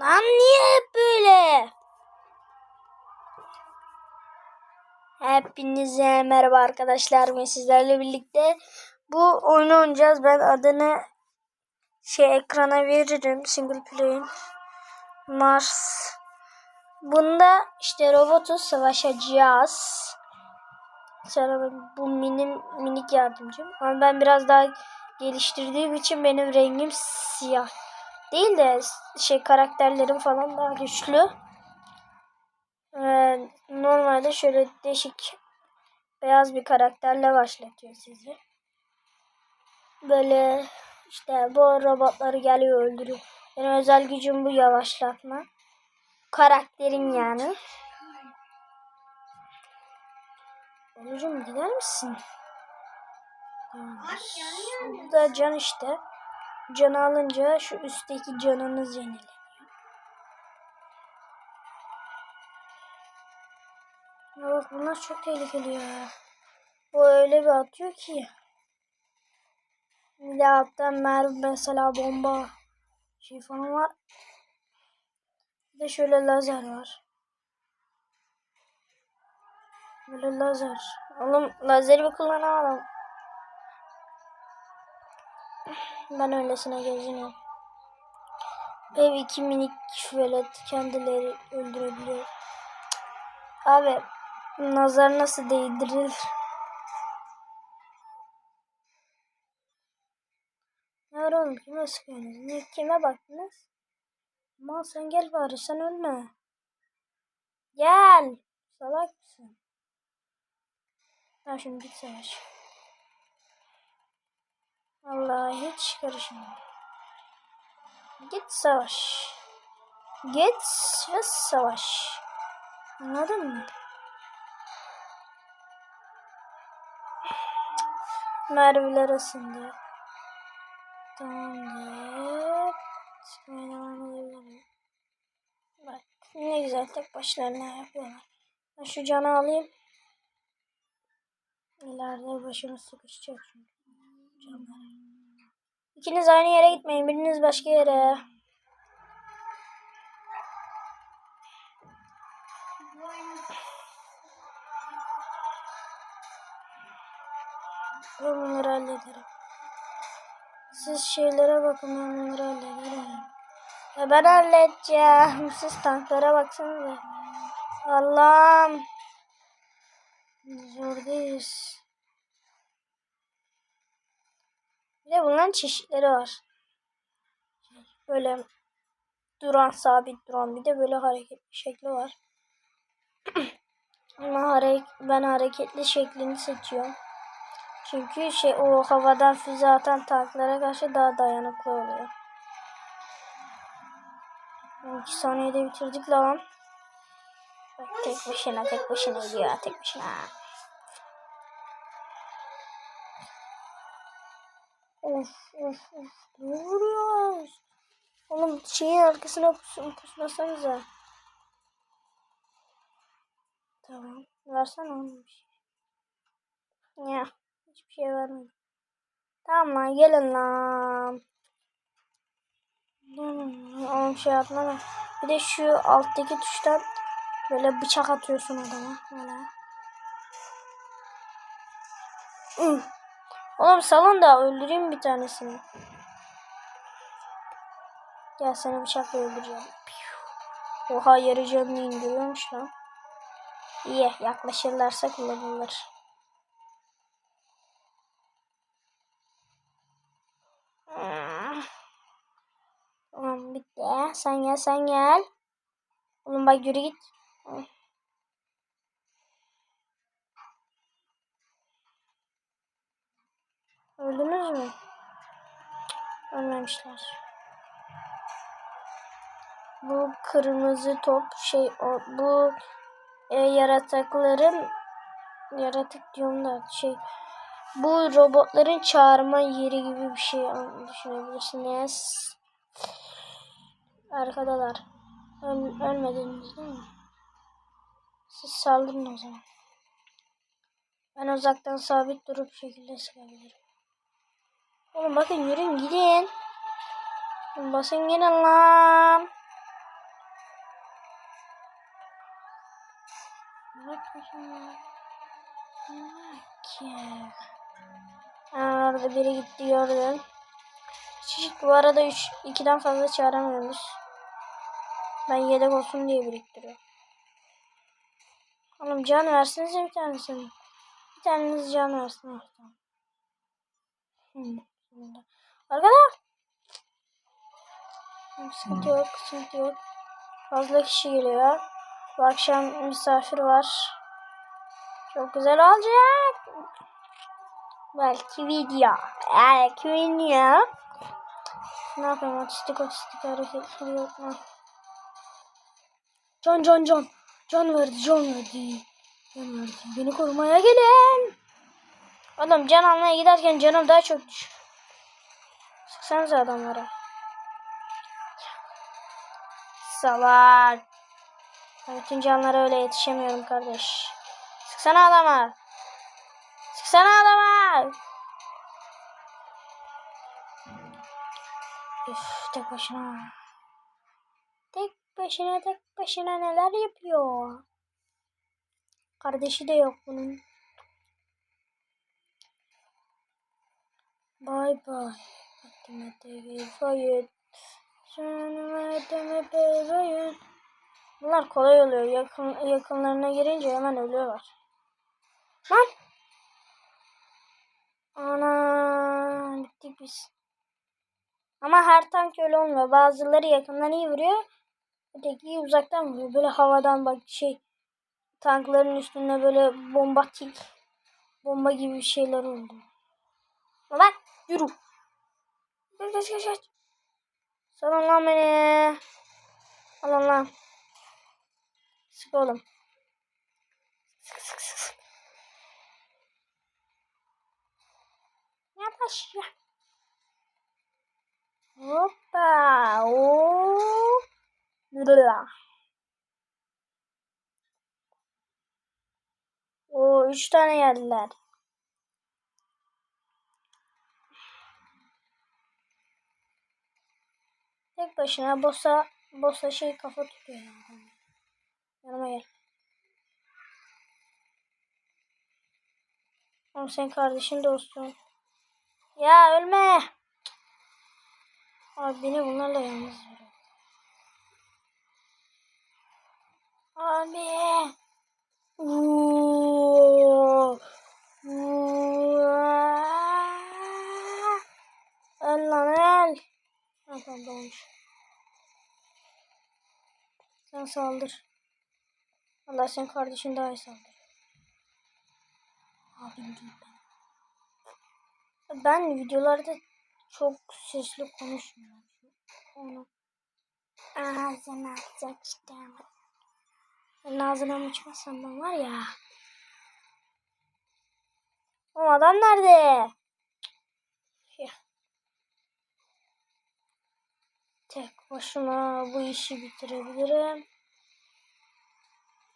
Lan niye hep böyle? Hepinize merhaba arkadaşlar. Bugün sizlerle birlikte bu oyunu oynayacağız. Ben adını şey ekrana veririm. Single play'in Mars. Bunda işte robotu savaşacağız. Sonra bu minim minik yardımcım. Ama ben biraz daha geliştirdiğim için benim rengim siyah. Değil de şey karakterlerim falan daha güçlü. Ee, normalde şöyle değişik beyaz bir karakterle başlatıyor sizi. Böyle işte bu robotları geliyor öldürüyor. Benim özel gücüm bu yavaşlatma. Karakterim yani. Olucum gider misin? Bu da can işte. Canı alınca şu üstteki canınız yenileniyor. Ya bak bunlar çok tehlikeli ya. Bu öyle bir atıyor ki. Bir de alttan mermi mesela bomba şey falan var. Bir de şöyle lazer var. Böyle lazer. Oğlum lazeri bir kullanamadım. Ben öylesine geziniyorum. Ev iki minik velet kendileri öldürebiliyor. Abi nazar nasıl değdirilir? Ne var oğlum kime sıkıyorsunuz? Ne, kime baktınız? Aman sen gel bari sen ölme. Gel. Salak mısın? Ha şimdi git savaş. Vallahi hiç karışma. Git savaş. Git ve savaş. Anladın mı? Mermiler arasında. Tamamdır. Bak ne güzel tek başlarına yapıyorlar. Ben şu canı alayım. İleride başımız sıkışacak çünkü. İkiniz aynı yere gitmeyin. Biriniz başka yere. Ben bunları hallederim. Siz şeylere bakın ben bunları hallederim. Ya ben halledeceğim. Siz tanklara baksanıza. Allah'ım. Zordayız. Bir de bunların çeşitleri var. Böyle duran, sabit duran bir de böyle hareketli şekli var. Ama harek ben hareketli şeklini seçiyorum. Çünkü şey o havadan füze atan tanklara karşı daha dayanıklı oluyor. 2 saniyede bitirdik lan. Tek başına tek başına gidiyor tek başına. Of of of. Ne vuruyoruz? Oğlum şeyin arkasına pusun, puslasanıza. Tamam. Versene oğlum bir şey. Ya. Hiçbir şey vermedi. Tamam lan gelin lan. Oğlum şey da. Bir de şu alttaki tuştan böyle bıçak atıyorsun adama. Böyle. Hı. Oğlum salon da öldüreyim bir tanesini. Gel seni bıçakla öldüreceğim. Oha yarı canını indiriyormuş lan. İyi yaklaşırlarsa kullanılır. Tamam bitti. Sen gel sen gel. Oğlum bak yürü git. Öldünüz mü? Ölmemişler. Bu kırmızı top şey o bu e, yaratıkların yaratık diyorum da şey bu robotların çağırma yeri gibi bir şey düşünebilirsiniz. Arkadalar. Öl ölmediniz değil mi? Siz saldırın o zaman. Ben uzaktan sabit durup şekilde sıkabilirim. Oğlum bakın yürüyün gidin. Basın gidin lan. Aa, orada biri gitti gördüm. Çocuk bu arada 3 2'den fazla çağıramıyoruz. Ben yedek olsun diye biriktiriyorum. Oğlum can versenize bir tanesini. Bir taneniz can versin. Hmm sonunda. Arkada. Hmm, Sıkıntı yok, sıkıntı yok. Fazla kişi geliyor. Bu akşam misafir var. Çok güzel olacak. Belki video. Belki video. Ne yapayım? Otistik otistik hareketleri mu? Can can can. Can verdi can verdi. Can verdi. Beni korumaya gelin. Adam can almaya giderken canım daha çok düşüyor. Sıksanıza adamlara. Salak. Bütün canlara öyle yetişemiyorum kardeş. Sıksana adama. Sıksana adama. Üf tek başına. Tek başına tek başına neler yapıyor. Kardeşi de yok bunun. Bye bye. Bunlar kolay oluyor. Yakın, yakınlarına girince hemen ölüyorlar. Lan! Ana bittik biz. Ama her tank öyle olmuyor. Bazıları yakından iyi vuruyor. Öteki uzaktan vuruyor. Böyle havadan bak şey tankların üstünde böyle bombatik bomba gibi şeyler oldu. Lan yürü. Geç geç geç geç. Salın lan beni. Alın lan. Sık oğlum. Sık sık sık sık. Yavaş ya. Hoppa. Hop. Blah. Oo, üç tane geldiler. Tek başına bossa bossa şey kafa tutuyor ya. Yanıma gel. Oğlum sen kardeşin dostum. Ya ölme. Abi beni bunlarla yalnız bırak. Abi. Uuu. Uuu. El lan el. Ha tamam dolmuş. Sen saldır. Allah sen kardeşin daha iyi saldır. Abim değil ben. Ben videolarda çok sesli konuşmuyorum. Onu ağzına atacak işte. Ben ağzına mı ben var ya. O adam nerede? Tek başıma bu işi bitirebilirim.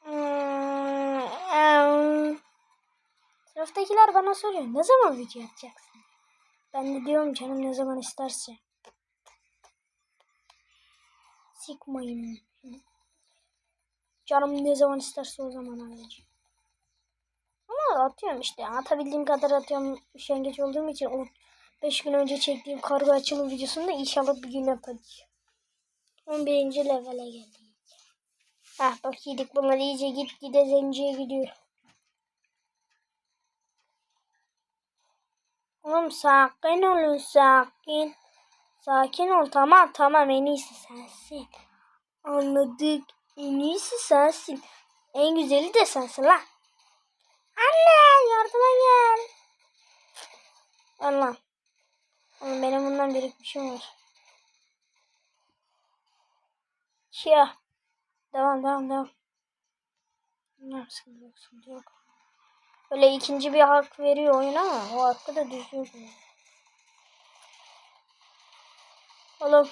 Hmm, em. Sınıftakiler bana soruyor ne zaman video atacaksın? Ben de diyorum canım ne zaman isterse. Sıkmayın. Canım ne zaman isterse o zaman alacağım. Ama atıyorum işte. Atabildiğim kadar atıyorum. Üşengeç olduğum için o 5 gün önce çektiğim kargo açılım videosunu da inşallah bir gün yapacağım. 11. levele geldik. Ah bak yedik bunlar iyice git gide zenciye gidiyor. Oğlum sakin olun sakin. Sakin ol tamam tamam en iyisi sensin. Anladık. En iyisi sensin. En güzeli de sensin lan. Anne yardıma gel. Allah. Oğlum benim bundan birikmişim var. Ya. Devam devam devam. Yok sıkıntı yok. Böyle ikinci bir hak veriyor oyun ama o hakkı da düzgün kullanıyor. Oğlum.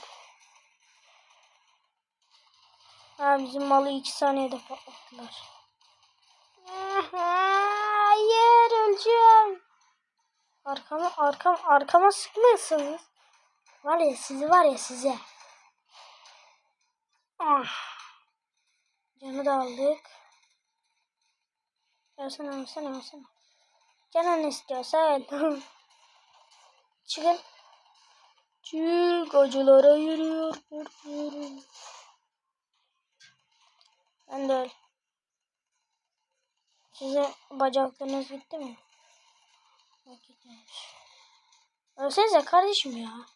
Ha bizim malı iki saniyede patlattılar. Hayır öleceğim. Arkama arkam arkama sıkmıyorsunuz. Var ya sizi var ya size. Ah. Canı da aldık. Versene versene versene. Canın istiyorsa evet. Çıkın. Çık acılara yürüyor. yürüyor. Ben de öyle. Size bacaklarınız gitti mi? Gitmemiş. Ölsenize kardeşim ya.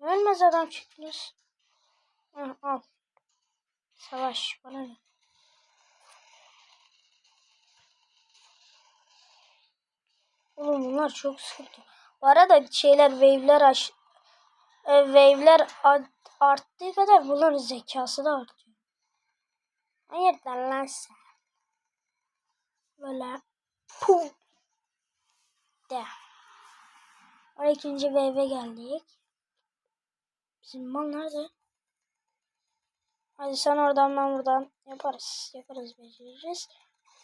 Ölmez adam çıktınız. Hı, al. Savaş bana ne? Oğlum bunlar çok sıkıntı. Bu arada şeyler wave'ler aş e, wave'ler art- arttığı kadar bunların zekası da artıyor. Hayırdır lan sen? Böyle pum de. 12. wave'e geldik. Bizim mal nerede? Hadi sen oradan ben buradan yaparız. Yaparız beceririz.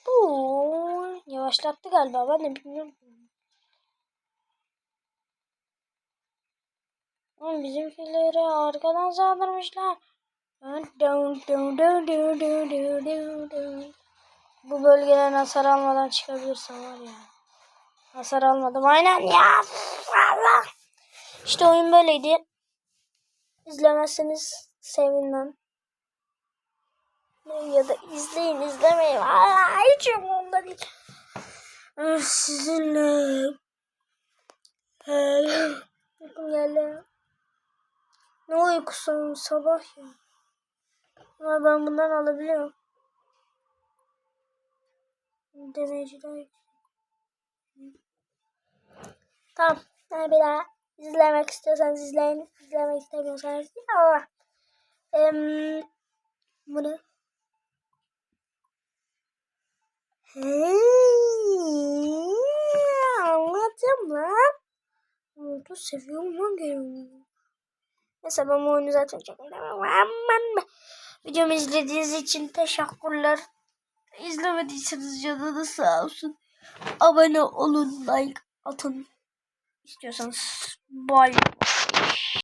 Bu yavaşlattı galiba ben de bilmiyorum. Oğlum bizimkileri arkadan saldırmışlar. Bu bölgeden hasar almadan çıkabilirsem var ya. Hasar almadım. Aynen ya. Allah. İşte oyun böyleydi. İzlemezseniz sevinmem. Ya da izleyin izlemeyin. Allah hiç umurumda değil. Sizinle. Geldi. Ne uykusu sabah ya. Ama ben bundan alabiliyorum. Demeciler. Tamam. Ben bir daha izlemek istiyorsanız izleyin. İzlemek istemiyorsanız Allah. Eee bu? Oldu seviyorum lan geliyorum. Neyse ben bu oyunu zaten çok Aman Videomu izlediğiniz için teşekkürler. İzlemediyseniz canınız sağ olsun. Abone olun, like atın. İstiyorsanız bye.